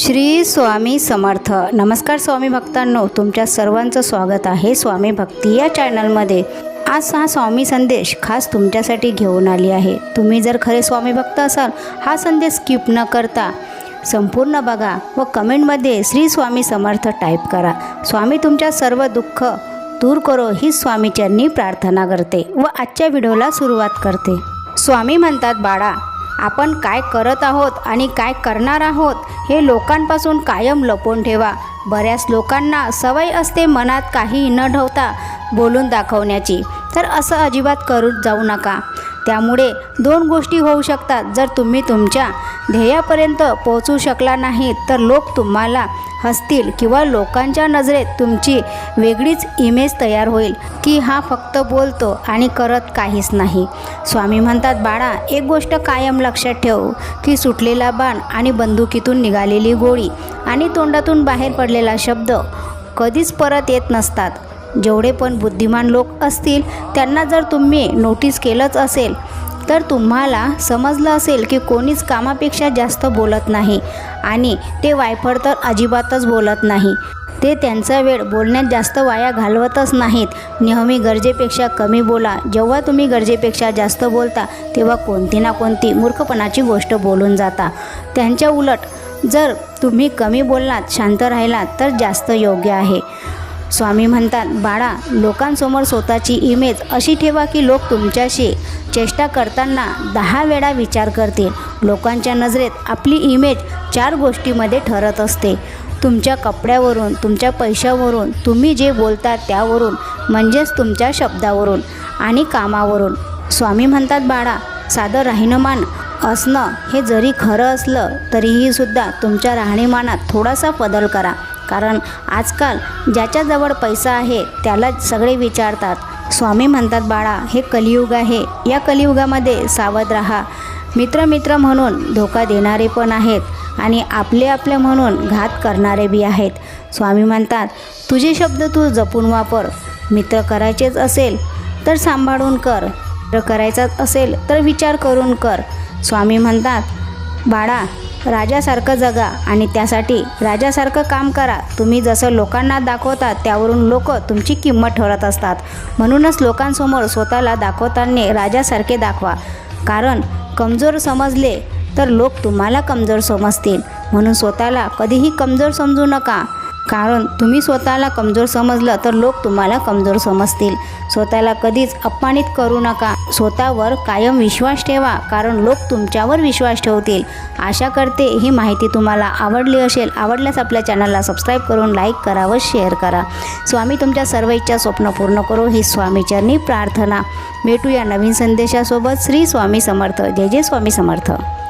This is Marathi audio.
श्री स्वामी समर्थ. नमस्कार स्वामी भक्तांनो तुमच्या सर्वांचं स्वागत आहे स्वामी भक्ती या चॅनलमध्ये. आज हा स्वामी संदेश खास तुमच्यासाठी घेऊन आली आहे. तुम्ही जर खरे स्वामी भक्त असाल हा संदेश स्किप न करता संपूर्ण बघा व कमेंटमध्ये श्री स्वामी समर्थ टाईप करा. स्वामी तुमच्या सर्व दुःख दूर करो ही स्वामीचरणी प्रार्थना करते व आजच्या व्हिडिओला सुरुवात करते. स्वामी म्हणतात बाळा आपण काय करत आहोत आणि काय करणार आहोत हे लोकांपासून कायम लपवून ठेवा. बऱ्याच लोकांना सवय असते मनात काही न ठेवता बोलून दाखवण्याची. तर असं अजिबात करू जाऊ नका. त्यामुळे दोन गोष्टी होऊ शकतात. जर तुम्ही तुमच्या ध्येयापर्यंत पोहोचू शकला नाही तर लोक तुम्हाला हसतील किंवा लोकांच्या नजरेत तुमची वेगळीच इमेज तयार होईल की हा फक्त बोलतो आणि करत काहीच नाही. स्वामी म्हणतात बाळा एक गोष्ट कायम लक्षात ठेव की सुटलेला बाण आणि बंदुकीतून निघालेली गोळी आणि तोंडातून बाहेर पडलेला शब्द कधीच परत येत नसतात. जेवढे पण बुद्धिमान लोक असतील त्यांना जर तुम्ही नोटीस केलंच असेल तर तुम्हाला समजलं असेल की कोणीच कामापेक्षा जास्त बोलत नाही आणि ते वायफळ तर अजिबातच बोलत नाही. ते त्यांचा वेळ बोलण्यात जास्त वाया घालवतच नाहीत. नेहमी गरजेपेक्षा कमी बोला. जेव्हा तुम्ही गरजेपेक्षा जास्त बोलता तेव्हा कोणती ना कोणती मूर्खपणाची गोष्ट बोलून जाता. त्यांच्या उलट जर तुम्ही कमी बोललात शांत राहिलात तर जास्त योग्य आहे. स्वामी म्हणतात बाळा लोकांसमोर स्वतःची इमेज अशी ठेवा की लोक तुमच्याशी चेष्टा करताना दहा वेळा विचार करतील. लोकांच्या नजरेत आपली इमेज चार गोष्टीमध्ये ठरत असते. तुमच्या कपड्यावरून तुमच्या पैशावरून तुम्ही जे बोलता त्यावरून म्हणजेच तुमच्या शब्दावरून आणि कामावरून. स्वामी म्हणतात बाळा साधं राहणीमान असणं हे जरी खरं असलं तरीही सुद्धा तुमच्या राहणीमानात थोडासा बदल करा. कारण आजकाल ज्याच्याजवळ पैसा आहे त्याला सगळे विचारतात. स्वामी म्हणतात बाळा हे कलियुग आहे. या कलियुगामध्ये सावध राहा. मित्र मित्र म्हणून धोका देणारे पण आहेत आणि आपले आपले म्हणून घात करणारे बी आहेत. स्वामी म्हणतात तुझे शब्द तू जपून वापर. मित्र करायचेच असेल तर सांभाळून कर. मित्र करायचाच असेल तर विचार करून कर. स्वामी म्हणतात बाळा राजासारखं जगा आणि त्यासाठी राजासारखं काम करा. तुम्ही जसं लोकांना दाखवता त्यावरून लोक तुमची किंमत ठरत असतात. म्हणूनच लोकांसमोर स्वतःला दाखवताना राजासारखे दाखवा. कारण कमजोर समजले तर लोक तुम्हाला कमजोर समजतील. म्हणून स्वतःला कधीही कमजोर समजू नका. कारण तुम्ही स्वतःला कमजोर समजलं तर लोक तुम्हाला कमजोर समजतील. स्वतःला कधीच अपमानित करू नका. स्वतःवर कायम विश्वास ठेवा कारण लोक तुमच्यावर विश्वास ठेवतील. आशा करते ही माहिती तुम्हाला आवडली असेल आवडल्यास आपल्या चॅनलला सबस्क्राईब करून लाईक करा व शेअर करा. स्वामी तुमच्या सर्व इच्छा स्वप्न पूर्ण करो ही स्वामीचरणी प्रार्थना. भेटू या नवीन संदेशासोबत. श्री स्वामी समर्थ. जय जय स्वामी समर्थ.